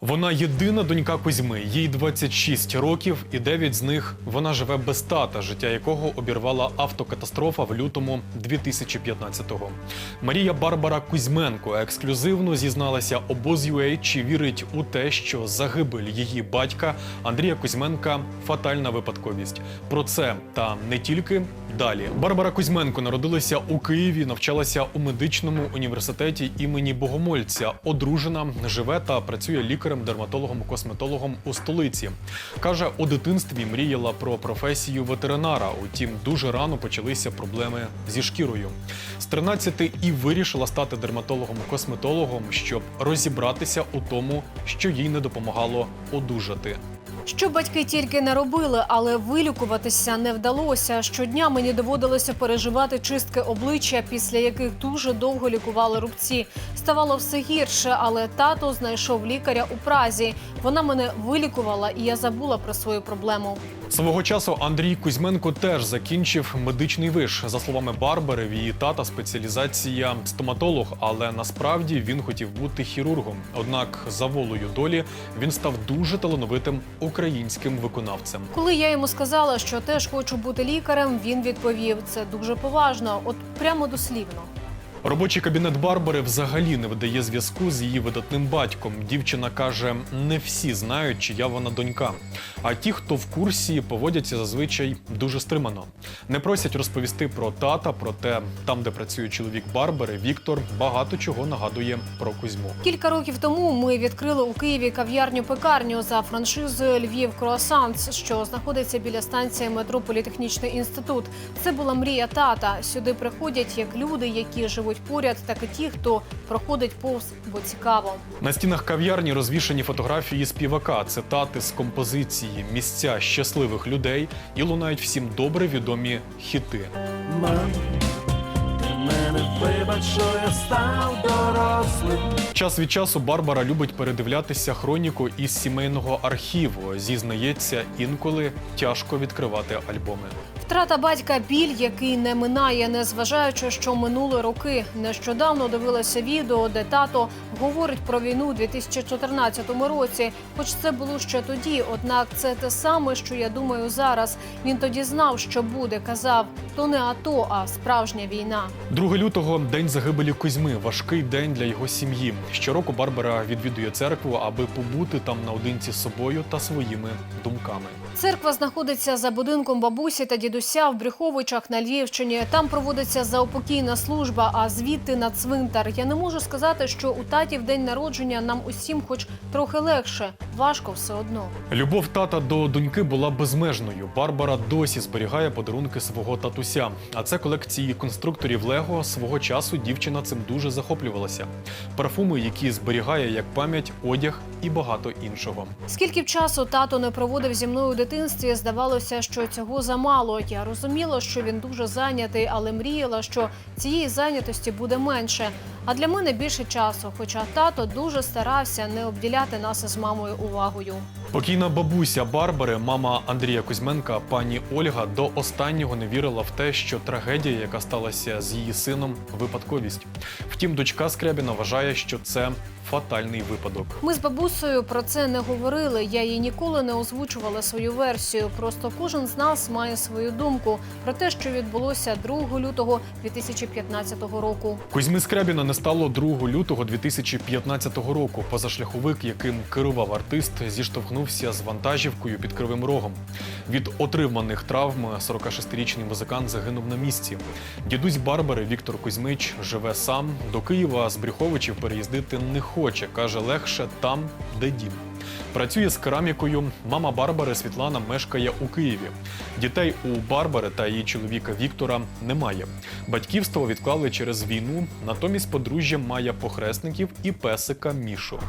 Вона єдина донька Кузьми, їй 26 років, і 9 з них вона живе без тата, життя якого обірвала автокатастрофа в лютому 2015-го. Марія Барбара Кузьменко ексклюзивно зізналася обоз.ua, чи вірить у те, що загибель її батька Андрія Кузьменка фатальна випадковість. Про це та не тільки далі. Барбара Кузьменко народилася у Києві, навчалася у медичному університеті імені Богомольця. Одружена, живе та працює лікарем, дерматологом, косметологом у столиці. Каже, у дитинстві мріяла про професію ветеринара. Утім, дуже рано почалися проблеми зі шкірою. З 13 і вирішила стати дерматологом-косметологом, щоб розібратися у тому, що їй не допомагало одужати. Що батьки тільки не робили, але вилікуватися не вдалося. Щодня мені доводилося переживати чистки обличчя, після яких дуже довго лікували рубці. Ставало все гірше, але тато знайшов лікаря у Празі. Вона мене вилікувала, і я забула про свою проблему. Свого часу Андрій Кузьменко теж закінчив медичний виш. За словами Барбари, в її тата спеціалізація стоматолог, але насправді він хотів бути хірургом. Однак за волею долі він став дуже талановитим українським виконавцем. Коли я йому сказала, що теж хочу бути лікарем, він відповів: це дуже поважно, от прямо дослівно. Робочий кабінет Барбари взагалі не видає зв'язку з її видатним батьком. Дівчина каже: не всі знають, чия вона донька. А ті, хто в курсі, поводяться зазвичай дуже стримано. Не просять розповісти про тата, проте там, де працює чоловік Барбари, Віктор багато чого нагадує про Кузьму. Кілька років тому ми відкрили у Києві кав'ярню-пекарню за франшизою Львів Круасанс, що знаходиться біля станції метро Політехнічний інститут. Це була мрія тата. Сюди приходять як люди, які живуть поряд, так і ті, хто проходить повз, бо цікаво. На стінах кав'ярні розвішані фотографії співака, цитати з композиції, місця щасливих людей і лунають всім добре відомі хіти. Мам, ти мене вибач, що я став дорослим. Час від часу Барбара любить передивлятися хроніку із сімейного архіву. Зізнається, інколи тяжко відкривати альбоми. Втрата батька біль, який не минає, незважаючи, що минули роки. Нещодавно дивилася відео, де тато говорить про війну у 2014 році. Хоч це було ще тоді. Однак це те саме, що я думаю зараз. Він тоді знав, що буде. Казав, то не АТО, а справжня війна. 2 лютого день загибелі Кузьми. Важкий день для його сім'ї. Щороку Барбара відвідує церкву, аби побути там наодинці з собою та своїми думками. Церква знаходиться за будинком бабусі та дідуся в Брюховичах на Львівщині. Там проводиться заопокійна служба, а звідти на цвинтар. Я не можу сказати, що у таті в день народження нам усім, хоч трохи легше. Важко все одно. Любов тата до доньки була безмежною. Барбара досі зберігає подарунки свого татуся. А це колекції конструкторів Лего. Свого часу дівчина цим дуже захоплювалася. Парфуми, які зберігає як пам'ять, одяг і багато іншого. Скільки б часу тато не проводив зі мною у дитинстві, здавалося, що цього замало. Я розуміла, що він дуже зайнятий, але мріяла, що цієї зайнятості буде менше. А для мене більше часу. Хоча тато дуже старався не обділяти нас із мамою увагою. Покійна бабуся Барбари, мама Андрія Кузьменка, пані Ольга, до останнього не вірила в те, що трагедія, яка сталася з її сином, випадковість. Втім, дочка Скрябіна вважає, що це фатальний випадок. Ми з бабусею про це не говорили. Я їй ніколи не озвучувала свою версію. Просто кожен з нас має свою думку про те, що відбулося 2 лютого 2015 року. Кузьми Скрябіна не стало 2 лютого 2015 року. Позашляховик, яким керував артист, зіштовхнувся з вантажівкою під кривим рогом. Від отриманих травм 46-річний музикант загинув на місці. Дідусь Барбари Віктор Кузьмич живе сам. До Києва з Брюховичів переїздити не хоче. каже, легше там, де дім. Працює з керамікою. Мама Барбари Світлана мешкає у Києві. Дітей у Барбари та її чоловіка Віктора немає. Батьківство відклали через війну. Натомість подружжя має похресників і песика Мішу.